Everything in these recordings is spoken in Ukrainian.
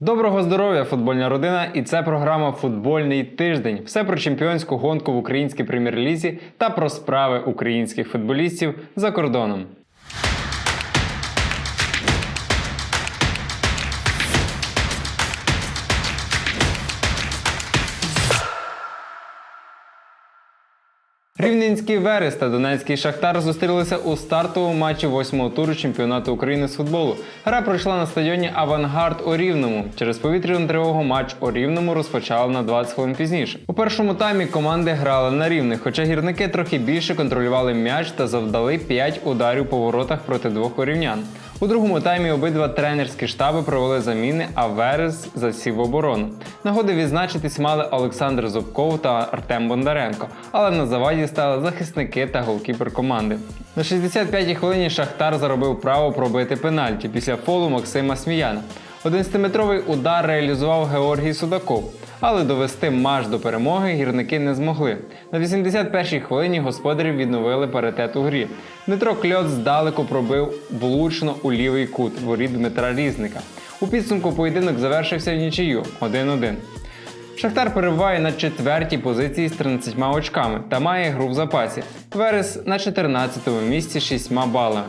Доброго здоров'я, футбольна родина! І це програма Футбольний тиждень. Все про чемпіонську гонку в українській прем'єр-лізі та про справи українських футболістів за кордоном. Рівненський Верес та Донецький Шахтар зустрілися у стартовому матчі восьмого туру чемпіонату України з футболу. Гра пройшла на стадіоні Авангард у Рівному. Через повітряну тривогу матч у Рівному розпочали на 20 хвилин пізніше. У першому таймі команди грали на рівних, хоча гірники трохи більше контролювали м'яч та завдали 5 ударів по воротах проти двох орівнян. У другому таймі обидва тренерські штаби провели заміни, а Верес засів оборону. Нагоди відзначитись мали Олександр Зубков та Артем Бондаренко, але на заваді стали захисники та голкіпер команди. На 65-й хвилині Шахтар заробив право пробити пенальті після фолу Максима Сміяна. 11-метровий удар реалізував Георгій Судаков, але довести матч до перемоги гірники не змогли. На 81-й хвилині господарі відновили паритет у грі. Дмитро Кльот здалеку пробив влучно у лівий кут воріт Дмитра Різника. У підсумку поєдинок завершився в нічию 1-1. Шахтар перебуває на четвертій позиції з 13 очками та має гру в запасі. Верес на 14-му місці з 6 балами.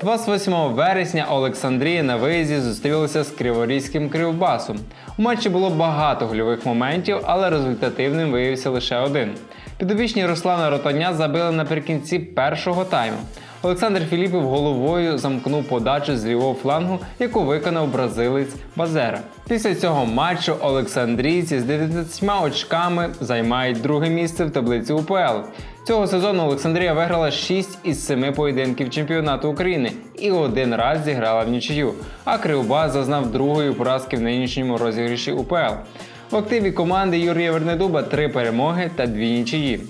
28 вересня Олександрія на виїзді зустрілася з Криворізьким Кривбасом. У матчі було багато гольових моментів, але результативним виявився лише один. Підопічні Руслана Ротаня забили наприкінці першого тайму. Олександр Філіпів головою замкнув подачу з лівого флангу, яку виконав бразилець Базера. Після цього матчу Олександрійці з 19 очками займають друге місце в таблиці УПЛ. Цього сезону Олександрія виграла 6 із 7 поєдинків чемпіонату України і один раз зіграла в нічию. А Кривбас зазнав другої поразки в нинішньому розіграші УПЛ. В активі команди Юрія Вернедуба 3 перемоги та 2 нічиї.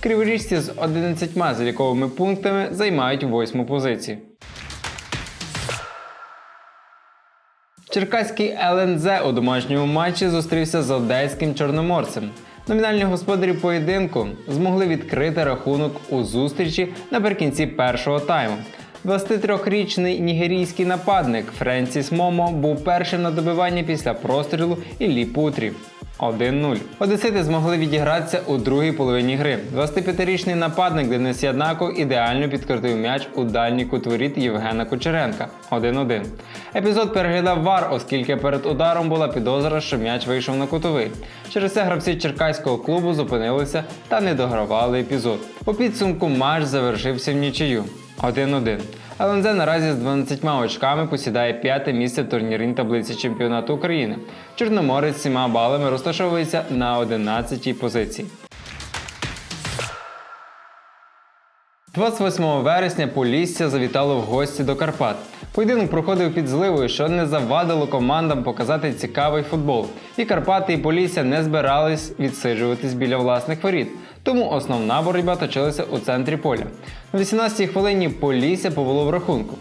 Криворіжці з 11 заліковими пунктами займають восьму позицію. Черкаський ЛНЗ у домашньому матчі зустрівся з одеським чорноморцем. Номінальні господарі поєдинку змогли відкрити рахунок у зустрічі наприкінці першого тайму. 23-річний нігерійський нападник Френсіс Момо був першим на добивання після прострілу Іллі Путрі. 1-0. Одесити змогли відігратися у другій половині гри. 25-річний нападник Денис Яднаков ідеально підкрутив м'яч у дальній кут воріт Євгена Кучеренка 1-1. Епізод переглядав вар, оскільки перед ударом була підозра, що м'яч вийшов на кутовий. Через це гравці черкаського клубу зупинилися та не догравали епізод. У підсумку матч завершився в нічию 1-1. ЛНЗ наразі з 12 очками посідає п'яте місце в турнірній таблиці чемпіонату України. Чорноморець з 7 балами розташовується на 11-й позиції. 28 вересня Полісся завітало в гості до Карпат. Поєдинок проходив під зливою, що не завадило командам показати цікавий футбол. І Карпати і Полісся не збирались відсиджуватись біля власних воріт. Тому основна боротьба точилася у центрі поля. На 18-й хвилині Полісся повело в рахунку.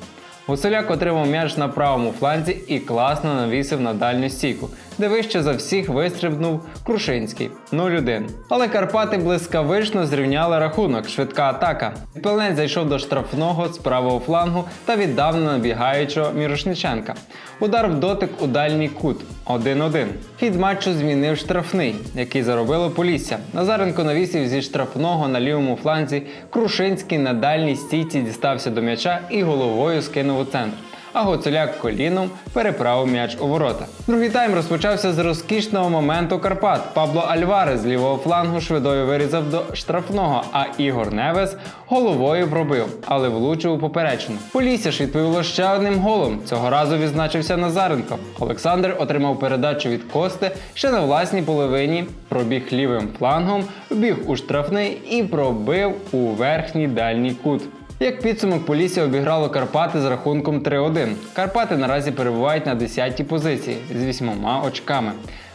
Гуцуляк отримав м'яч на правому фланзі і класно навісив на дальню стійку, де вище за всіх вистрибнув Крушинський 0-1. Але Карпати блискавично зрівняли рахунок, швидка атака. Пелнець зайшов до штрафного з правого флангу та віддав на набігаючого Мірошниченка. Удар в дотик у дальній кут 1-1. Хід матчу змінив штрафний, який заробило Полісся. Назаренко навісив зі штрафного на лівому фланзі. Крушинський на дальній стійці дістався до м'яча і головою скинув у центр. А Гоцуляк коліном переправив м'яч у ворота. Другий тайм розпочався з розкішного моменту Карпат. Пабло Альварес з лівого флангу швидою вирізав до штрафного, а Ігор Невес головою пробив, але влучив у поперечину. Полісся ж відповіло ще одним голом. Цього разу відзначився Назаренко. Олександр отримав передачу від Кости ще на власній половині, пробіг лівим флангом, вбіг у штрафний і пробив у верхній дальній кут. Як підсумок Полісся обіграло Карпати з рахунком 3-1. Карпати наразі перебувають на 10-й позиції з 8 очками.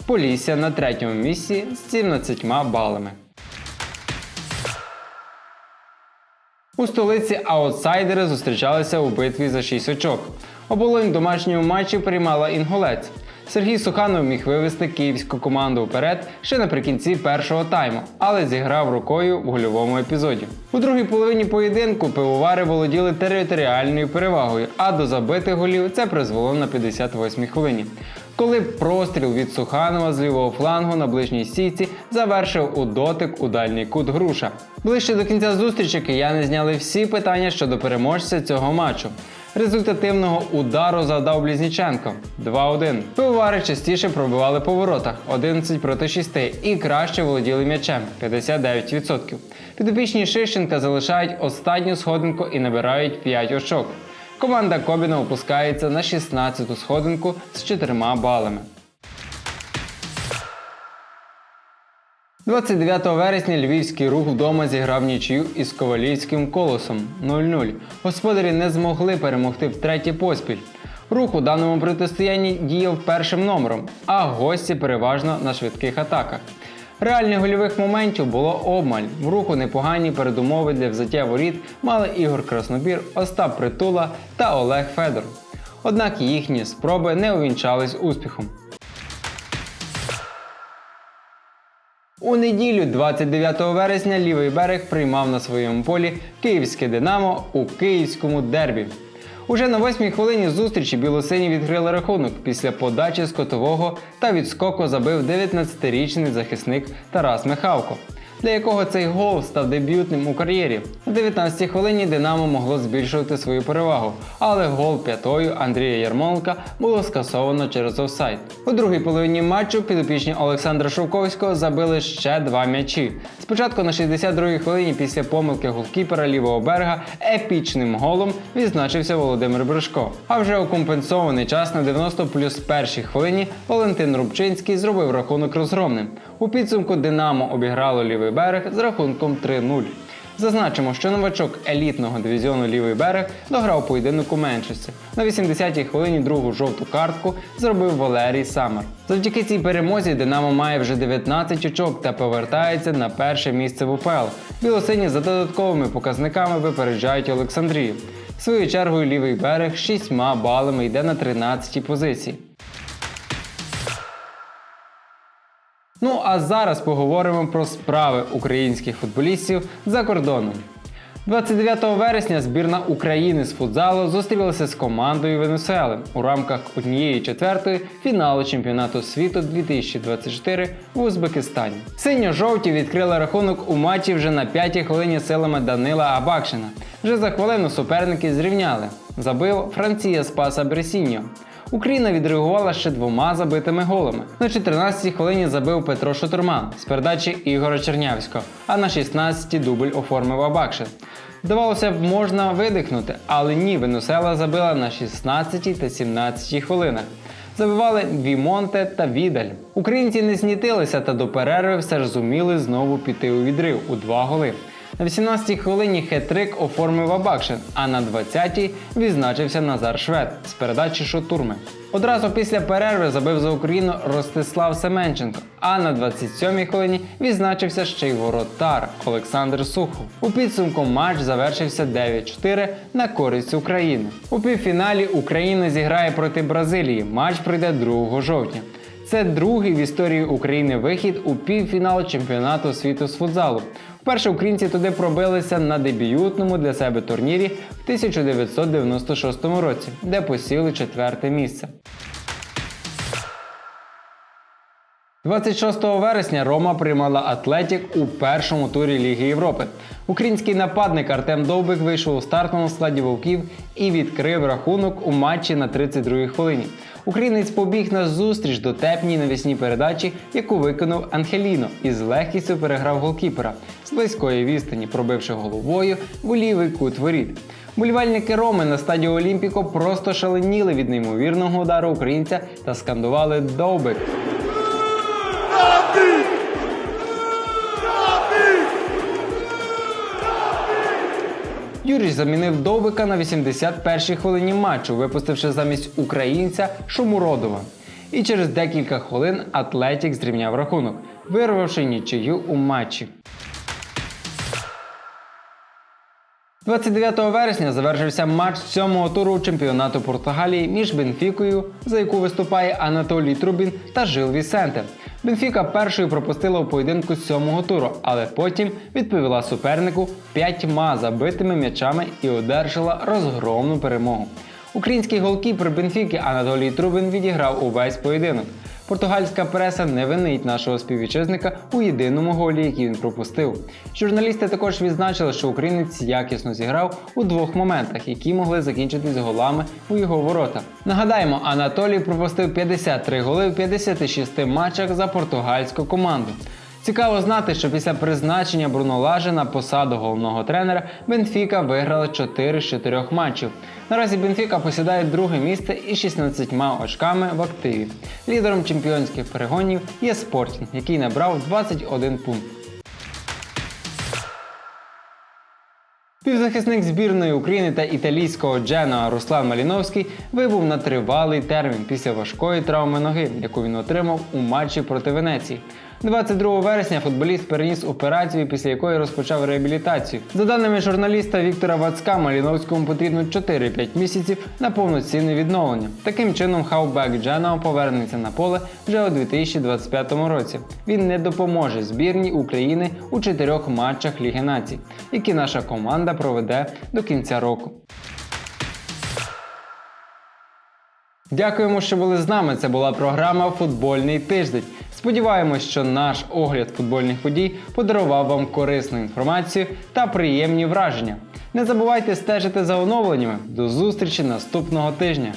Полісся на третьому місці з 17 балами. У столиці аутсайдери зустрічалися у битві за 6 очок. Оболонь в домашньому матчі приймала інгулець. Сергій Суханов міг вивести київську команду вперед ще наприкінці першого тайму, але зіграв рукою в гольовому епізоді. У другій половині поєдинку пивовари володіли територіальною перевагою, а до забитих голів це призвело на 58-й хвилині. Коли простріл від Суханова з лівого флангу на ближній стійці завершив у дотик у дальній кут груша. Ближче до кінця зустрічі кияни зняли всі питання щодо переможця цього матчу. Результативного удару завдав Блізніченко 2-1. Пивовари частіше пробивали по воротах 11 проти 6 і краще володіли м'ячем 59%. Підопічні Шищенка залишають останню сходинку і набирають 5 очок. Команда Кобіна опускається на 16-ту сходинку з 4 балами. 29 вересня львівський рух вдома зіграв нічию із ковалівським колосом 0-0. Господарі не змогли перемогти втретє поспіль. Рух у даному протистоянні діяв першим номером, а гості переважно на швидких атаках. Реальних гольових моментів було обмаль. В руху непогані передумови для взяття воріт мали Ігор Краснобір, Остап Притула та Олег Федор. Однак їхні спроби не увінчались успіхом. У неділю, 29 вересня, лівий берег приймав на своєму полі київське Динамо у київському дербі. Уже на восьмій хвилині зустрічі білосині відкрили рахунок після подачі з котового та відскоку забив 19-річний захисник Тарас Михавко, для якого цей гол став дебютним у кар'єрі. На 19-й хвилині Динамо могло збільшувати свою перевагу, але гол п'ятою Андрія Ярмоленка було скасовано через офсайд. У другій половині матчу підопічні Олександра Шовковського забили ще два м'ячі. Спочатку на 62-й хвилині після помилки голкіпера лівого берега епічним голом відзначився Володимир Бришко. А вже у компенсований час на 90 плюс першій хвилині Валентин Рубчинський зробив рахунок розгромним. У підсумку Динамо обіграло лівий берег з рахунком 3-0. Зазначимо, що новачок елітного дивізіону лівий берег дограв поєдинок у меншості. На 80-й хвилині другу жовту картку зробив Валерій Самар. Завдяки цій перемозі Динамо має вже 19 очок та повертається на перше місце в УПЛ. Білосині за додатковими показниками випереджають Олександрію. Своєю чергою лівий берег 6 балами йде на 13-й позиції. Ну а зараз поговоримо про справи українських футболістів за кордоном. 29 вересня збірна України з футзалу зустрілася з командою Венесуели у рамках однієї четвертої фіналу чемпіонату світу 2024 в Узбекистані. Синьо-жовті відкрили рахунок у матчі вже на п'ятій хвилині силами Данила Абакшина. Вже за хвилину суперники зрівняли. Забив Франція Спаса Бресіньо. Україна відреагувала ще двома забитими голами. На 14-й хвилині забив Петро Шотурман з передачі Ігора Чернявського, а на 16-й дубль оформив Абакшин. Здавалося б, можна видихнути, але ні, Венесуела забила на 16-й та 17-й хвилинах. Забивали Вімонте та Відаль. Українці не знітилися та до перерви все ж зуміли знову піти у відрив у два голи. На 18-й хвилині хет-трик оформив Абакшин, а на 20-й відзначився Назар Швед з передачі Шотурми. Одразу після перерви забив за Україну Ростислав Семенченко, а на 27-й хвилині відзначився ще й воротар Олександр Сухов. У підсумку матч завершився 9-4 на користь України. У півфіналі Україна зіграє проти Бразилії. Матч пройде 2 жовтня. Це другий в історії України вихід у півфінал чемпіонату світу з футзалу. Вперше українці туди пробилися на дебютному для себе турнірі в 1996 році, де посіли четверте місце. 26 вересня Рома приймала Атлетік у першому турі Ліги Європи. Український нападник Артем Довбик вийшов у стартовому складі вовків і відкрив рахунок у матчі на 32-й хвилині. Українець побіг на зустріч дотепній навісній передачі, яку виконав Анхеліно і з легкістю переграв голкіпера з близької відстані, пробивши головою в лівий кут воріт. Болівальники Роми на стадіо Олімпіко просто шаленіли від неймовірного удару українця та скандували Довбик. Юрій замінив Довбика на 81-й хвилині матчу, випустивши замість українця Шумуродова. І через декілька хвилин Атлетік зрівняв рахунок, вирвавши нічию у матчі. 29 вересня завершився матч сьомого туру чемпіонату Португалії між Бенфікою, за яку виступає Анатолій Трубін та Жил Вісенте. Бенфіка першою пропустила у поєдинку сьомого туру, але потім відповіла супернику п'ятьма забитими м'ячами і одержала розгромну перемогу. Український голкіпер Бенфіки Анатолій Трубин відіграв увесь поєдинок. Португальська преса не винить нашого співвітчизника у єдиному голі, який він пропустив. Журналісти також відзначили, що українець якісно зіграв у двох моментах, які могли закінчитись голами у його ворота. Нагадаємо, Анатолій пропустив 53 голи в 56 матчах за португальську команду. Цікаво знати, що після призначення Бруно Лажа на посаду головного тренера Бенфіка виграла 4 з 4 матчів. Наразі Бенфіка посідає друге місце із 16 очками в активі. Лідером чемпіонських перегонів є Спортінг, який набрав 21 пункт. Півзахисник збірної України та італійського Дженоа Руслан Маліновський вибув на тривалий термін після важкої травми ноги, яку він отримав у матчі проти Венеції. 22 вересня футболіст переніс операцію, після якої розпочав реабілітацію. За даними журналіста Віктора Вацка, Маліновському потрібно 4-5 місяців на повноцінне відновлення. Таким чином, хавбек Дженоа повернеться на поле вже у 2025 році. Він не допоможе збірній України у чотирьох матчах Ліги Націй, які наша команда проведе до кінця року. Дякуємо, що були з нами. Це була програма Футбольний тиждень. Сподіваємось, що наш огляд футбольних подій подарував вам корисну інформацію та приємні враження. Не забувайте стежити за оновленнями. До зустрічі наступного тижня!